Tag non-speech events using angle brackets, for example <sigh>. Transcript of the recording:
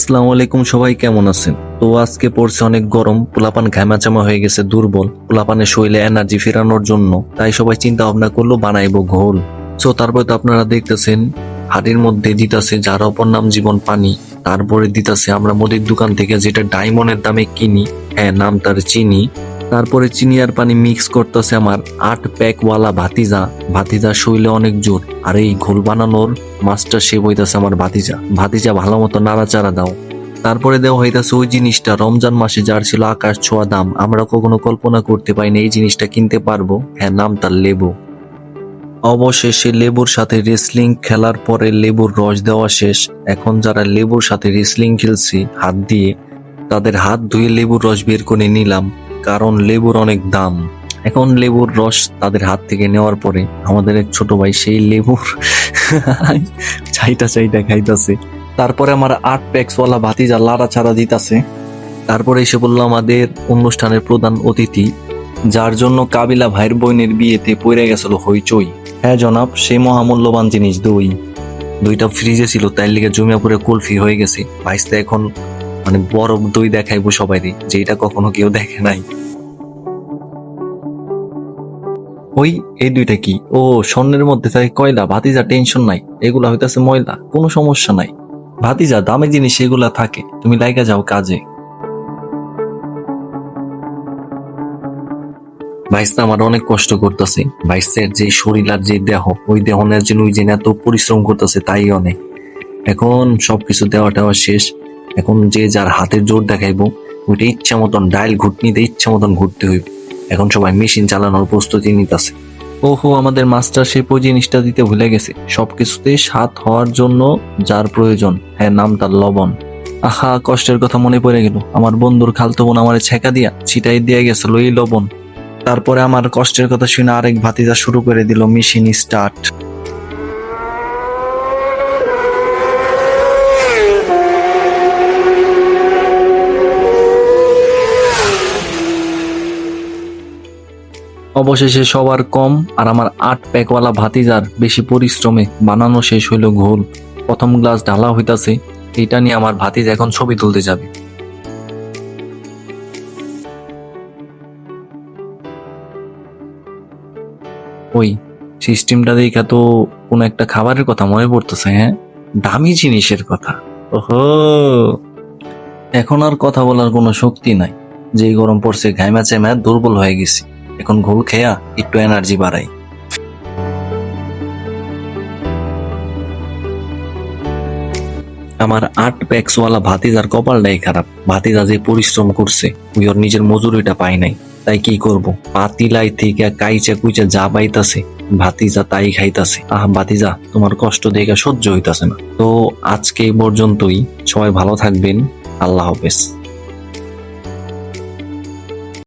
আসসালামু আলাইকুম, সবাই কেমন আছেন? তো আজকে পড়ছে অনেক গরম, পোলাপান ঘামাচামা হয়ে গেছে, দুর্বল। পোলাপানের শৈলে এনার্জি ফেরানোর জন্য, তাই সবাই চিন্তা ভাবনা করল, বানাইবো ঘোল। সো তারপরে তো আপনারা দেখতেছেন, হাড়ির মধ্যে দিতাছে যার অপর নাম জীবন পানি, তারপরে দিতাছে আমরা মুদির দোকান থেকে যেটা ডায়মন্ডের দামে কিনি হ্যাঁ নাম তার চিনি। তারপরে চিনি আর পানি মিক্স করতেছে আমার আট প্যাক ওয়ালা ভাতিজা। ভাতিজা শৈলে অনেক জোর। আর এই ঘোল বানানোর মাস্টার শেপ হইতাছে আমার ভাতিজা। ভাতিজা ভালো মতো নাড়াচাড়া দাও। তারপরে দেওয়া হইতাছে ওই জিনিসটা। রমজান মাসে যার ছিল আকাশ ছোঁয়া দাম। আমরা কখনো কল্পনা করতে পারিনি এই জিনিসটা কিনতে পারব। হ্যাঁ নাম তার লেবু। অবশেষে লেবুর সাথে রেসলিং খেলার পরে লেবুর রস দেওয়া শেষ। এখন যারা লেবুর সাথে রেসলিং খেলছি, হাত দিয়ে তাদের হাত ধুয়ে লেবুর রস বের করে নিলাম। কারণ লেবুর অনেক দাম। এখন লেবুর রস তাদের হাত থেকে নেওয়ার পরে আমাদের এক ছোট ভাই সেই লেবুর <laughs> চাইটা চাইটা খাইতাছে। তারপরে আমার আট প্যাক্সওয়ালা ভাতিজা লাড়া ছাড়া দিতাছে। তারপরে এসে বলল, আমাদের অনুষ্ঠানের প্রধান অতিথি, যার জন্য কাবিলা ভাইয়ের বোনের বিয়েতে পড়ে গেছিল হইচই। হ্যাঁ জনাব, সে মহামূল্যবান জিনিস দই। দইটা ফ্রিজে ছিল তাই লিগে জমিয়া পরে কুলফি হয়ে গেছে। ভাইসতে এখন মানে বরফ দই দেখাইবো সবাই যে এটা কখনো কেউ দেখে নাই। ওই, এই দুইটা কি? ও, স্বর্ণের মধ্যে থাকে কয়লা, ভাতিজা টেনশন নাই, এগুলা হইতাছে ময়লা, কোনো সমস্যা নাই। ভাতিজা, দামি জিনিস এগুলা থাকে, তুমি লাইগা যাও কাজে। ভাইস্তা আমার অনেক কষ্ট করতেছে। ভাইসের যে শরীর আর যে দেহ, ওই দেহনের জন্য ওই যে এত পরিশ্রম করতেছে, তাই অনেক। এখন সবকিছু দেওয়া টেওয়া শেষ। এখন যে যার হাতের জোর দেখাইবো, ওইটা ইচ্ছা মতন ডাইল ঘুটনিতে ইচ্ছা মতন ঘুরতে হইব। এখন সবাই মেশিন চালানোর প্রস্তুতি নিতেছে। ওহো, আমাদের মাস্টার শেপ ওই জিনিসটা দিতে ভুলে গেছে। সবকিছুতে স্বাদ হওয়ার জন্য যার প্রয়োজন হ্যাঁ নাম তার লবণ। আহা, কষ্টের কথা মনে পড়ে গেল। আমার বন্ধুর খালতো বোন আমার ছেকা দিয়া ছিটাই দিয়ে গেছিল এই লবণ। তারপরে আমার কষ্টের কথা শুনে আরেক ভাতিজা শুরু করে দিল, মেশিন স্টার্ট। অবশেষে সবার কম আর আমার আট প্যাকওয়ালা ভাতিজার বেশি পরিশ্রমে বানানো শেষ হইল ঘোল। প্রথম গ্লাস ঢালা হইতাছে এটা নিয়ে আমার ভাতিজ এখন ছবি তুলতে যাবে। ওই, সিস্টেমটা দেখা তো কোনো একটা খাবারের কথা মনে পড়তেছে হ্যাঁ? দামি জিনিসের কথা। ওহো! এখন আর কথা বলার কোনো শক্তি নাই। যে গরম পড়ছে ঘাইমা চেমা দুর্বল হয়ে গেছি। এখন ঘোল খেয়া একটু এনার্জি বাড়াই। আমার আট প্যাক্সওয়ালা ভাতিজার কপালটাই খারাপ। ভাতিজা যে পরিশ্রম করছে ওর নিজের মজুরিটা পাই নাই। তাই কি করব? পাতিলাই থেকে কাইচা কুইচা যা পাইতাছে, ভাতিজা তাই খাইতাছে। আহ, ভাতিজা, তোমার কষ্ট দেখে সহ্য হইতাছে না। তো আজকে এই পর্যন্তই। সবাই ভালো থাকবেন। আল্লাহ হাফেজ।